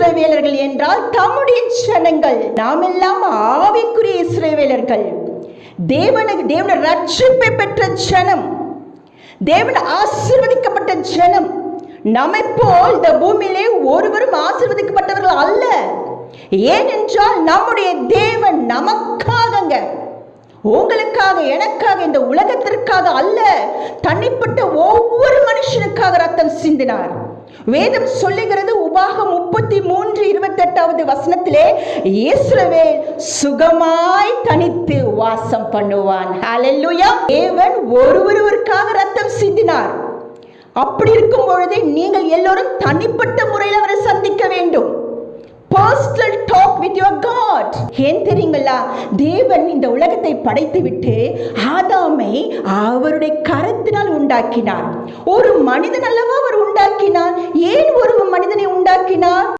இஸ்ரேவேலர்கள் என்றால் தம்முடைய ஜனங்கள். நாம் எல்லாம் ஆவிக்குரிய இஸ்ரேவேலர்கள். தேவனுக்கு தேவன ரட்சிப்பை பெற்ற ஜனம். தேவன் ஆசீர்வதிக்கப்பட்ட ஜனம். நம்மை போல் இந்த பூமியிலே ஒருவரும் ஆசிர்வதிக்கப்பட்டவர்கள் அல்ல. ஏனென்றால் நம்முடைய தேவன் நமக்காகங்க. உங்களுக்காக எனக்காக இந்த உலகத்திற்காக அல்ல. தனிப்பட்ட ஒவ்வொரு உபாக ரத்தம் சிந்தினார். வேதம் சொல்லுகிறது உபாகம் முப்பத்தி மூன்று இருபத்தி எட்டாவது வசனத்திலே இயேசுவே சுகமாய் தனித்து வாசம் பண்ணுவான். ஹalleluya தேவன் ஒருவருவருக்காக ரத்தம் சிந்தினார். அப்படி இருக்கும் பொழுதே நீங்கள் எல்லோரும் தனிப்பட்ட முறையில் அவரை சந்திக்க வேண்டும். Personal talk with your God ஏன் தெரியுங்களா? தேவன் இந்த உலகத்தை படைத்து விட்டு ஆதாமை அவருடைய கரத்தினால் உண்டாக்கினார். ஒரு மனிதன் அல்லவா அவர் உண்டாக்கினார்? ஏன் ஒரு மனிதனை உண்டாக்கினார்?